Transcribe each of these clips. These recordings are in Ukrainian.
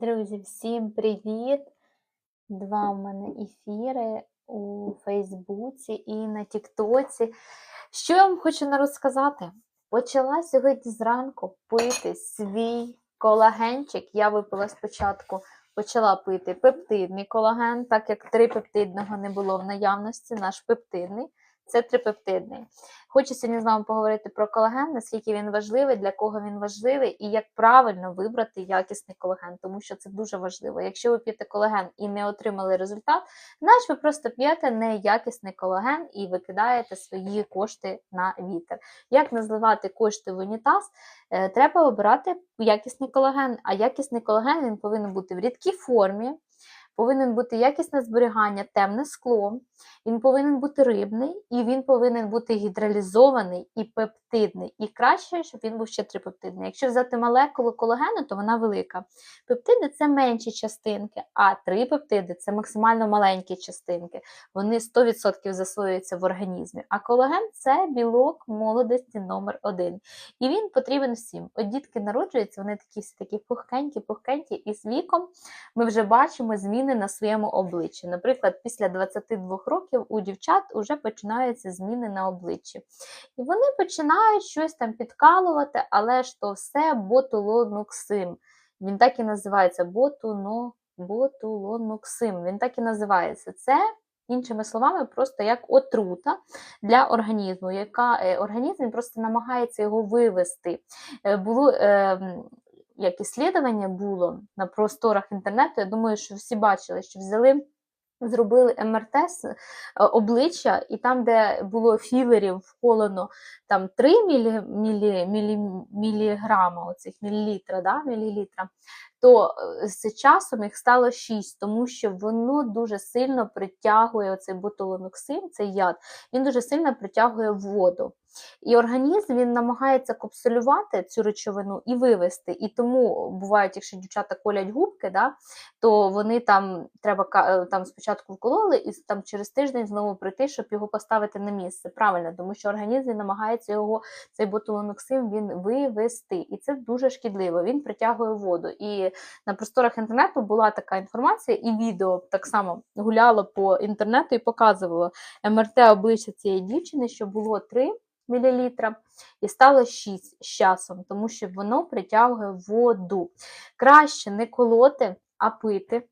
Друзі, всім привіт! Два в мене ефіри у Фейсбуці і на Тіктоці. Що я вам хочу розказати? Почала сьогодні зранку пити свій колагенчик. Я випила спочатку, почала пити пептидний колаген, так як трипептидного не було в наявності, наш пептидний. Це трипептидний. Хочу сьогодні з вами поговорити про колаген, наскільки він важливий, для кого він важливий і як правильно вибрати якісний колаген, тому що це дуже важливо. Якщо ви п'єте колаген і не отримали результат, значить ви просто п'єте неякісний колаген і викидаєте свої кошти на вітер. Як називати кошти в унітаз? Е, Треба обирати якісний колаген, а якісний колаген він повинен бути в рідкій формі. Повинен бути якісне зберігання, темне скло, він повинен бути рибний, і він повинен бути гідралізований і пептидний. І краще, щоб він був ще трипептидний. Якщо взяти молекулу колагену, то вона велика. Пептиди це менші частинки, а трипептиди це максимально маленькі частинки. Вони 100% засвоюються в організмі. А колаген це білок молодості номер один. І він потрібен всім. От дітки народжуються, вони такі всі такі пухкенькі, пухкенькі, і з віком ми вже бачимо зміни на своєму обличчі. Наприклад, після 22 років у дівчат вже починаються зміни на обличчі. І вони починають щось там підкалувати, але ж то все ботулонуксим. Він так і називається ботуно, ботулонуксим. Він так і називається. Це, іншими словами, просто як отрута для організму, яка е, організм просто намагається його вивести. Е, було е, як іслідування було на просторах інтернету, я думаю, що всі бачили, що взяли. Зробили МРТ е, обличчя, і там, де було філерів вколено там 3 мілі, мілі, мілі, міліграма, оцих мілілітра, да, мілілітра, то е, з часом їх стало 6, тому що воно дуже сильно притягує оцей ботулоноксин, цей яд, він дуже сильно притягує воду. І організм він намагається капсулювати цю речовину і вивести. І тому бувають, якщо дівчата колять губки, да, то вони там треба е, там спочатку вкололи і там через тиждень знову прийти, щоб його поставити на місце. Правильно, тому що організм він намагається його, цей ботулоноксин він вивести. І це дуже шкідливо. Він притягує воду. І на просторах інтернету була така інформація, і відео так само гуляло по інтернету і показувало МРТ обличчя цієї дівчини, що було 3 мл, і стало 6 з часом, тому що воно притягує воду. Краще не колоти, а пити.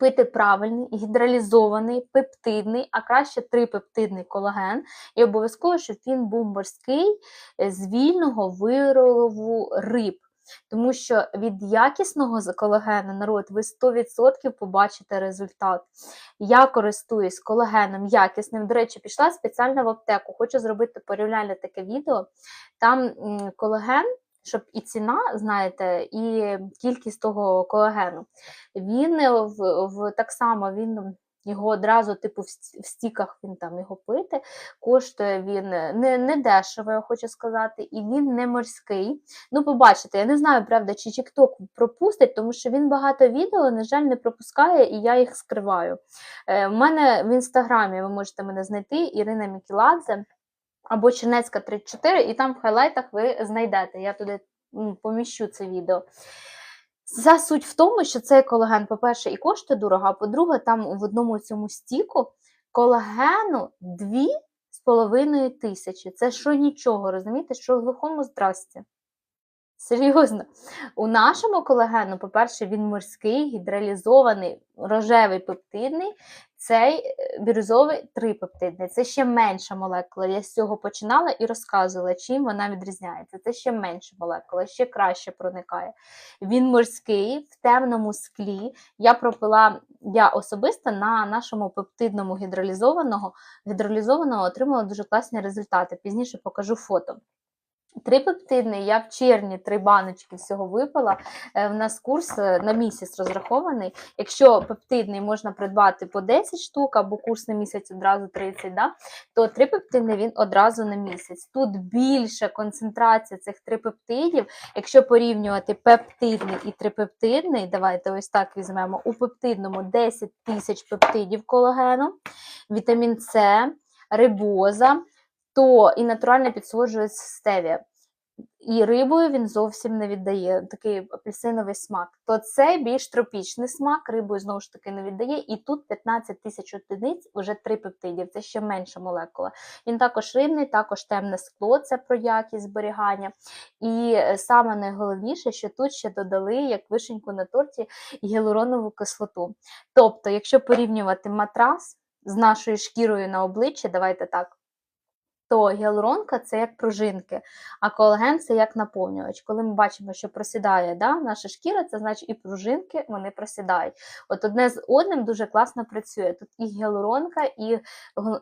Пити правильний, гідралізований, пептидний, а краще трипептидний колаген. І обов'язково, щоб він був морський е, з вільного вирову риб. Тому що від якісного колагену народ ви 100% побачите результат. Я користуюсь колагеном якісним. До речі, пішла спеціально в аптеку. Хочу зробити порівняльне таке відео. Там колаген, щоб і ціна, знаєте, і кількість того колагену. Він в, в так само він. Його одразу, типу, в стіках він там його пити. Коштує він не не дешево, я хочу сказати, і він не морський. Ну, побачите, я не знаю, правда, чи TikTok пропустить, тому що він багато відео, на жаль, не пропускає, і я їх скриваю. Е, У мене в інстаграмі ви можете мене знайти Ірина Мікіладзе або Чернецька 34, і там в хайлайтах ви знайдете. Я туди поміщу це відео. Вся суть в тому, що цей колаген, по-перше, і коштує дорого, а по-друге, там в одному цьому стіку колагену 2,5 тисячі. Це що нічого, розумієте, що глухому здрасті. Серйозно, у нашому колагену, по-перше, він морський, гідралізований, рожевий пептидний, цей е, бірюзовий трипептидний. Це ще менша молекула. Я з цього починала і розказувала, чим вона відрізняється. Це ще менша молекула, ще краще проникає. Він морський, в темному склі. Я пропила, я особисто на нашому пептидному гідралізованого, гідралізованого отримала дуже класні результати. Пізніше покажу фото. Трипептидний, я в червні три баночки всього випила. Е, в нас курс е, на місяць розрахований. Якщо пептидний можна придбати по 10 штук, або курс на місяць одразу 30, да, то трипептидний він одразу на місяць. Тут більша концентрація цих трипептидів. Якщо порівнювати пептидний і трипептидний, давайте ось так візьмемо. У пептидному 10 тисяч пептидів колагену, вітамін С, рибоза то і натурально підсолоджується стевія. і рибою він зовсім не віддає такий апельсиновий смак. То це більш тропічний смак, рибою знову ж таки не віддає. І тут 15 тисяч одиниць, вже три пептидів, це ще менша молекула. Він також рибний, також темне скло, це про якість зберігання. І е, саме найголовніше, що тут ще додали, як вишеньку на торті, гіалуронову кислоту. Тобто, якщо порівнювати матрас з нашою шкірою на обличчі, давайте так то гіалуронка це як пружинки, а колаген це як наповнювач. Коли ми бачимо, що просідає да, наша шкіра, це значить і пружинки вони просідають. От одне з одним дуже класно працює. Тут і гіалуронка, і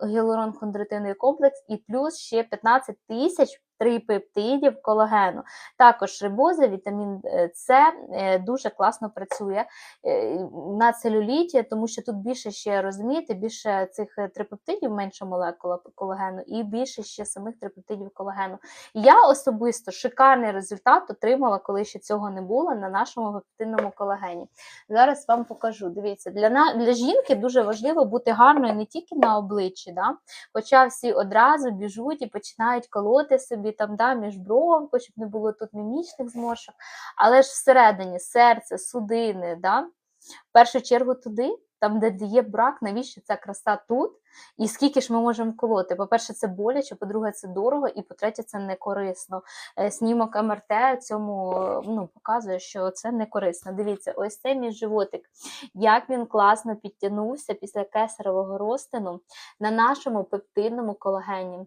гіалурон-хондритиновий комплекс, і плюс ще 15 тисяч трипептидів колагену. Також рибоза, вітамін С е, дуже класно працює е, на целюліті, тому що тут більше ще розумієте, більше цих е, трипептидів, менше молекула колагену, і більше ще самих трипептидів колагену. Я особисто шикарний результат отримала, коли ще цього не було на нашому пептидному колагені. Зараз вам покажу. Дивіться, для для жінки дуже важливо бути гарною не тільки на обличчі, да? хоча всі одразу біжуть і починають колоти собі там да, між бровку, щоб не було тут мімічних зморшок, але ж всередині серце, судини, да, в першу чергу туди, там, де є брак, навіщо ця краса тут? І скільки ж ми можемо колоти? По-перше, це боляче, по-друге, це дорого, і по-третє, це не корисно. Е, снімок МРТ цьому ну, показує, що це не корисно. Дивіться, ось цей мій животик, як він класно підтягнувся після кесарового розтину на нашому пептидному колагені.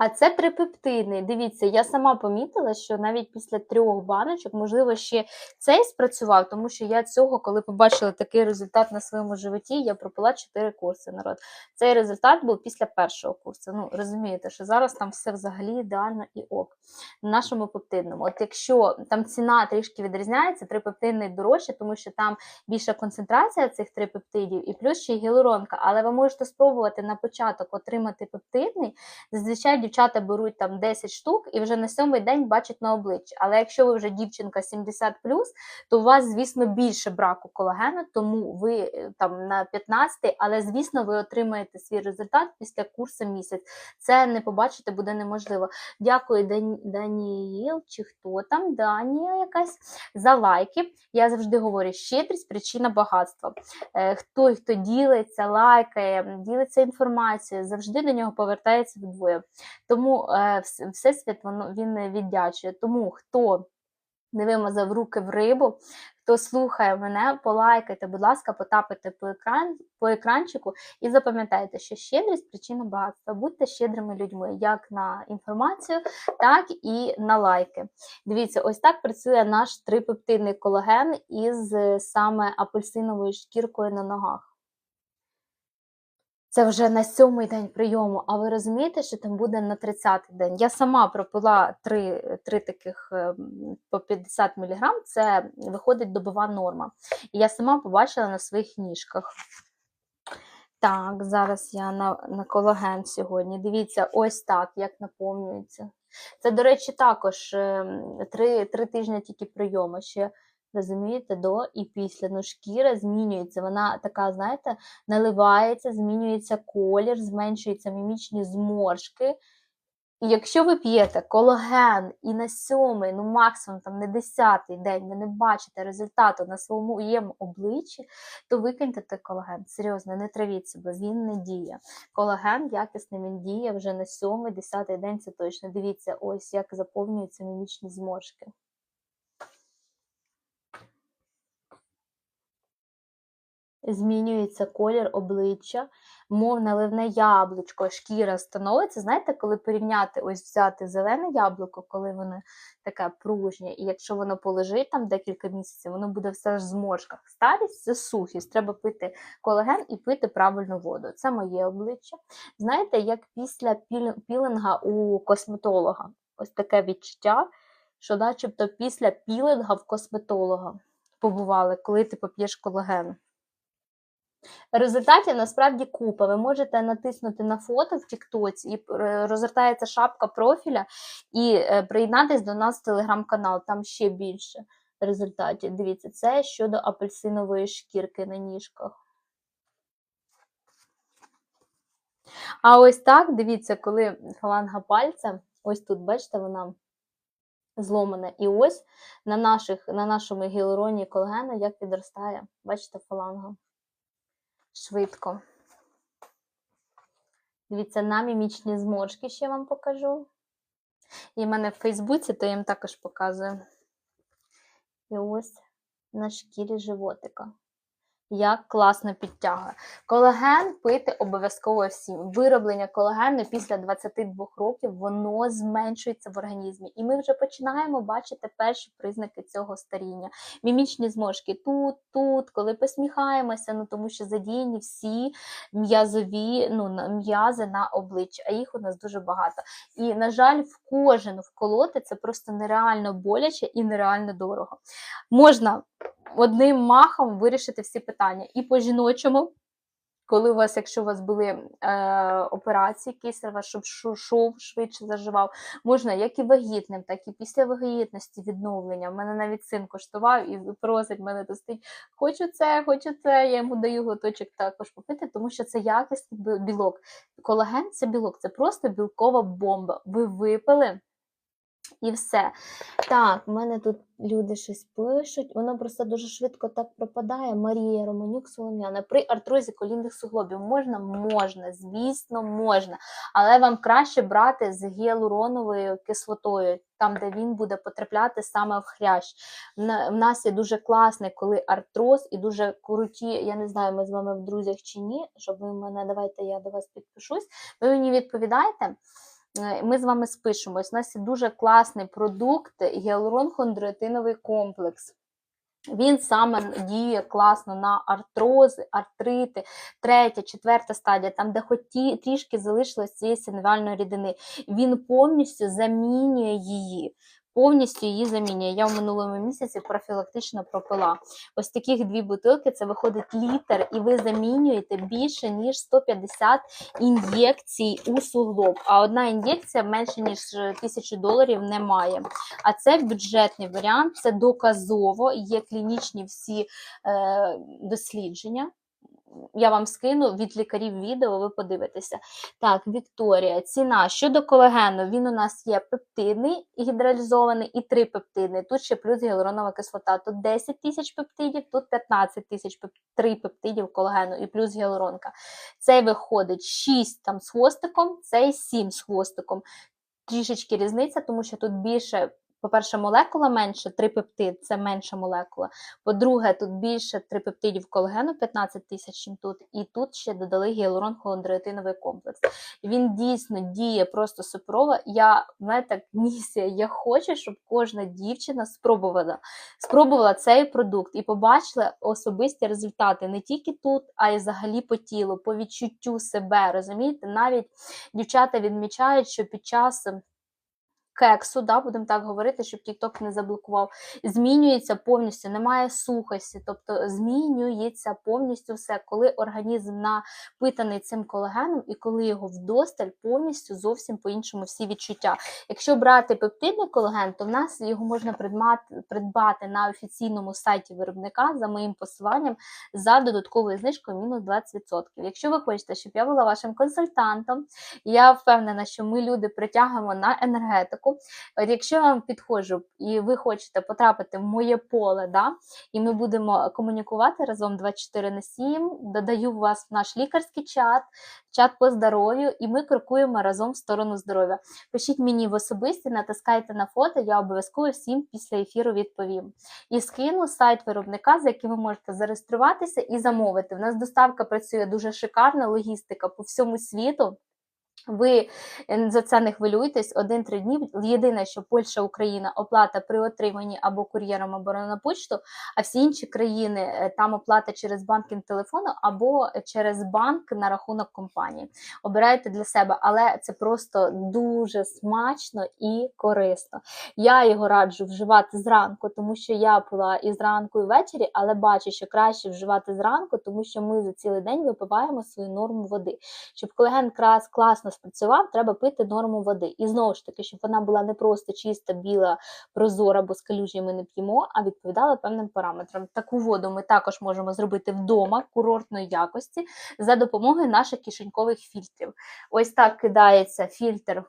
А це трипептидний. Дивіться, я сама помітила, що навіть після трьох баночок, можливо, ще цей спрацював, тому що я цього, коли побачила такий результат на своєму животі, я пропила 4 курси народ. Цей результат був після першого курсу. Ну, розумієте, що зараз там все взагалі ідеально і ок. На нашому пептидному. От якщо там ціна трішки відрізняється, трипептидний дорожче, тому що там більша концентрація цих трипептидів, і плюс ще й гіалуронка, але ви можете спробувати на початок отримати пептидний. Зазвичай дівчата беруть там 10 штук і вже на сьомий день бачать на обличчі. Але якщо ви вже дівчинка 70 то у вас, звісно, більше браку колагену, тому ви е, там на 15 але звісно, ви отримаєте свій результат після курсу місяць. Це не побачити буде неможливо. Дякую, Даніїл, чи хто там, Данія якась за лайки. Я завжди говорю, щедрість причина багатства. Е, хто хто ділиться, лайкає, ділиться інформацією, завжди до нього повертається вдвоє. Тому е, всесвіт воно він віддячує. Тому хто не вимазав руки в рибу, хто слухає мене, полайкайте, будь ласка, потапайте по екран, по екранчику і запам'ятайте, що щедрість причина багатства. Будьте щедрими людьми, як на інформацію, так і на лайки. Дивіться, ось так працює наш трипептидний колаген із саме апельсиновою шкіркою на ногах. Це вже на сьомий день прийому, а ви розумієте, що там буде на 30-й день. Я сама пропила три три таких ем, по 50 мг, це виходить добова норма. І я сама побачила на своїх ніжках. Так, зараз я на на колаген сьогодні. Дивіться, ось так, як наповнюється. Це, до речі, також ем, три, три тижні тільки прийому. ще Розумієте, до і після. Ну, шкіра змінюється. Вона така, знаєте, наливається, змінюється колір, зменшуються мімічні зморшки. І якщо ви п'єте колаген і на сьомий, ну максимум там на десятий день ви не бачите результату на своєму обличчі, то викиньте той колаген. Серйозно, не травіть себе, він не діє. Колаген якісний він діє вже на сьомий, десятий день це точно. Дивіться, ось як заповнюються мімічні зморшки. Змінюється колір обличчя, мов наливне яблучко, шкіра становиться. Знаєте, коли порівняти, ось взяти зелене яблуко, коли воно таке пружнє, і якщо воно полежить там декілька місяців, воно буде все ж в зморшках. Старість це сухість. Треба пити колаген і пити правильну воду. Це моє обличчя. Знаєте, як після пілінга у косметолога. Ось таке відчуття, що начебто після пілінга в косметолога побували, коли ти поп'єш колаген. Результатів насправді купа. Ви можете натиснути на фото в Тіктоці, і е, розгортається шапка профіля, і е, приєднатись до нас в телеграм-канал, там ще більше результатів. Дивіться, це щодо апельсинової шкірки на ніжках. А ось так, дивіться, коли фаланга пальця Ось тут, бачите, вона зломана. І ось на, наших, на нашому гіалуроні колагену як відростає, бачите, фаланга. Швидко. Дивіться, на мімічні зморшки ще вам покажу. І в мене в Фейсбуці, то я їм також показую. І ось на шкірі животика. Як класно підтягує. Колаген пити обов'язково всім. Вироблення колагену після 22 років воно зменшується в організмі. І ми вже починаємо бачити перші признаки цього старіння. Мімічні зморшки тут, тут, коли посміхаємося, ну тому що задіяні всі м'язові ну, м'язи на обличчі, а їх у нас дуже багато. І, на жаль, в кожен вколоти це просто нереально боляче і нереально дорого. Можна одним махом вирішити всі питання. І по жіночому, коли у вас, якщо у вас були е, операції кисельва, щоб шов швидше заживав, можна як і вагітним, так і після вагітності відновлення. У мене навіть син коштував і просить мене то стоїть, хочу це, хочу це. Я йому даю глоточок також попити, тому що це якісний білок. Колаген це білок, це просто білкова бомба. Ви випили. І все. Так, в мене тут люди щось пишуть. Воно просто дуже швидко так пропадає. Марія Романюк Солом'яна. При артрозі колінних суглобів можна? Можна, звісно, можна. Але вам краще брати з гіалуроновою кислотою, там, де він буде потрапляти саме в хрящ. В нас є дуже класний, коли артроз і дуже круті. Я не знаю, ми з вами в друзях чи ні. Щоб ви мене, давайте я до вас підпишусь. Ви мені відповідаєте. Е, Ми з вами спишемось. У нас є дуже класний продукт гіалурон-хондроїтиновий комплекс. Він саме діє класно на артрози, артрити, третя, четверта стадія, там, де хоч ті, трішки залишилось цієї синвальної рідини. Він повністю замінює її. Повністю її замінює. Я в минулому місяці профілактично пропила. Ось таких дві бутилки, це виходить літр, і ви замінюєте більше, ніж 150 ін'єкцій у суглоб. А одна ін'єкція менше, ніж тисячу доларів немає. А це бюджетний варіант, це доказово, є клінічні всі е, дослідження. Я вам скину від лікарів відео, ви подивитеся. Так, Вікторія, ціна щодо колагену, він у нас є пептидний, гідралізований і три пептидний. Тут ще плюс гіалуронова кислота. Тут 10 тисяч пептидів, тут 15 тисяч. 3 пептидів колагену і плюс гіалуронка. Цей виходить 6 там з хвостиком, цей 7 з хвостиком. Трішечки різниця, тому що тут більше. По-перше, молекула менше, трипептид це менша молекула. По-друге, тут більше трипептидів колагену, 15 тисяч, чим тут. І тут ще додали гіалурон холондроїтиновий комплекс. Він дійсно діє просто суперово. Я мене так місія. Я хочу, щоб кожна дівчина спробувала спробувала цей продукт і побачила особисті результати не тільки тут, а й взагалі по тілу, по відчуттю себе. Розумієте, навіть дівчата відмічають, що під час кексу, да, будемо так говорити, щоб TikTok не заблокував, змінюється повністю, немає сухості, тобто змінюється повністю все, коли організм напитаний цим колагеном і коли його вдосталь, повністю зовсім по-іншому всі відчуття. Якщо брати пептидний колаген, то в нас його можна придбати, на офіційному сайті виробника за моїм посиланням за додатковою знижкою мінус 20%. Якщо ви хочете, щоб я була вашим консультантом, я впевнена, що ми люди притягуємо на енергетику. От якщо я вам підходжу і ви хочете потрапити в моє поле, да, і ми будемо комунікувати разом 24 на 7, додаю вас в наш лікарський чат, чат по здоров'ю, і ми крокуємо разом в сторону здоров'я. Пишіть мені в особисті, натискайте на фото, я обов'язково всім після ефіру відповім. І скину сайт виробника, за яким ви можете зареєструватися і замовити. У нас доставка працює дуже шикарна, логістика по всьому світу. Ви е, за це не хвилюйтесь один-три дні. Єдине, що Польща, Україна оплата при отриманні або кур'єром, або на почту, а всі інші країни е, там оплата через банкінг телефону або через банк на рахунок компанії. Обирайте для себе, але це просто дуже смачно і корисно. Я його раджу вживати зранку, тому що я пила і зранку, і ввечері, але бачу, що краще вживати зранку, тому що ми за цілий день випиваємо свою норму води. Щоб колаген крас класно спрацював, треба пити норму води. І знову ж таки, щоб вона була не просто чиста, біла, прозора, бо з калюжі ми не п'ємо, а відповідала певним параметрам. Таку воду ми також можемо зробити вдома курортної якості за допомогою наших кишенькових фільтрів. Ось так кидається фільтр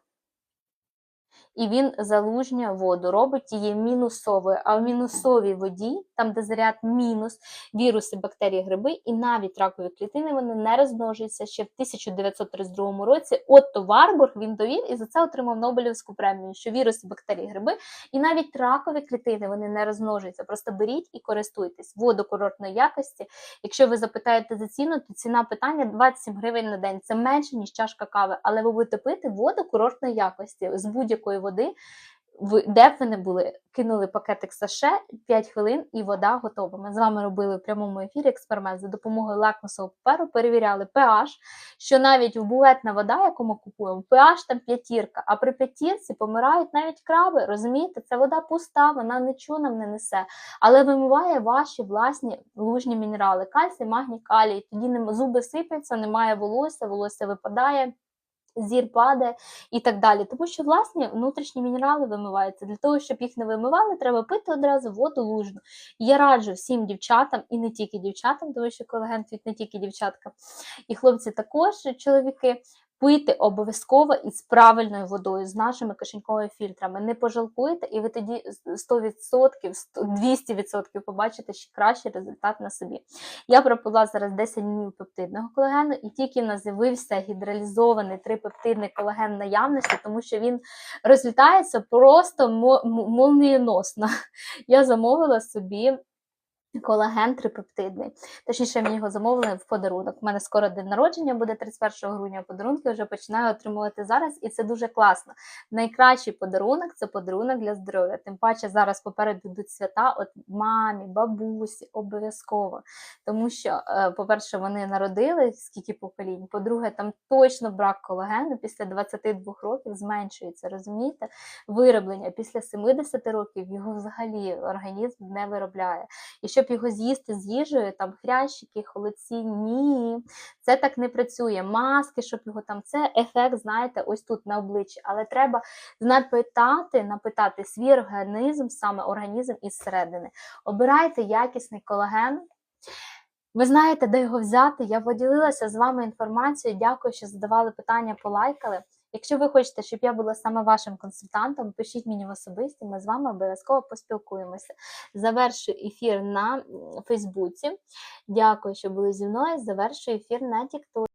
і він залужнює воду, робить її мінусовою. А в мінусовій воді, там де заряд мінус, віруси, бактерії, гриби і навіть ракові клітини вони не розмножуються ще в 1932 році. Отто Варбург він довів і за це отримав Нобелівську премію, що віруси, бактерії, гриби і навіть ракові клітини вони не розмножуються. Просто беріть і користуйтесь. Воду курортної якості. Якщо ви запитаєте за ціну, то ціна питання 27 гривень на день. Це менше ніж чашка кави, але ви будете пити воду курортної якості з будь-якої води. Де б ви не були, кинули пакетик саше 5 хвилин і вода готова. Ми з вами робили в прямому ефірі експеримент за допомогою лакмусового паперу, перевіряли pH, що навіть в буветна вода, яку ми купуємо, pH там п'ятірка, а при п'ятірці помирають навіть краби. Розумієте, це вода пуста, вона нічого нам не несе, але вимиває ваші власні лужні мінерали: кальцій, магній, калій. Тоді зуби сипляться, немає волосся, волосся випадає. Зір падає і так далі, тому що власні внутрішні мінерали вимиваються. Для того, щоб їх не вимивали, треба пити одразу воду лужну. Я раджу всім дівчатам, і не тільки дівчатам, тому що колаген не тільки дівчатка, і хлопці також, чоловіки, пити обов'язково із правильною водою, з нашими кишеньковими фільтрами. Не пожалкуєте, і ви тоді 100%, 200% побачите ще кращий результат на собі. Я пропила зараз 10 днів пептидного колагену, і тільки в нас з'явився гідралізований трипептидний колаген наявності, тому що він розлітається просто мо- молнієносно. Я замовила собі. Колаген трипептидний. Точніше, мені його замовили в подарунок. У мене скоро день народження буде 31 грудня. Подарунки вже починаю отримувати зараз, і це дуже класно. Найкращий подарунок це подарунок для здоров'я. Тим паче зараз попереду йдуть свята, от мамі, бабусі, обов'язково. Тому що, е, по-перше, вони народили скільки поколінь. По-друге, там точно брак колагену після 22 років зменшується. Розумієте? Вироблення після 70 років його взагалі організм не виробляє. І щоб його з'їсти з їжею, там хрящики, холодці, ні, це так не працює. Маски, щоб його там, це ефект, знаєте, ось тут на обличчі. Але треба напитати, напитати свій організм, саме організм із середини. Обирайте якісний колаген. Ви знаєте, де його взяти. Я поділилася з вами інформацією. Дякую, що задавали питання, полайкали. Якщо ви хочете, щоб я була саме вашим консультантом, пишіть мені в особисті, ми з вами обов'язково поспілкуємося. Завершую ефір на Фейсбуці. Дякую, що були зі мною. Завершу ефір на TikTok.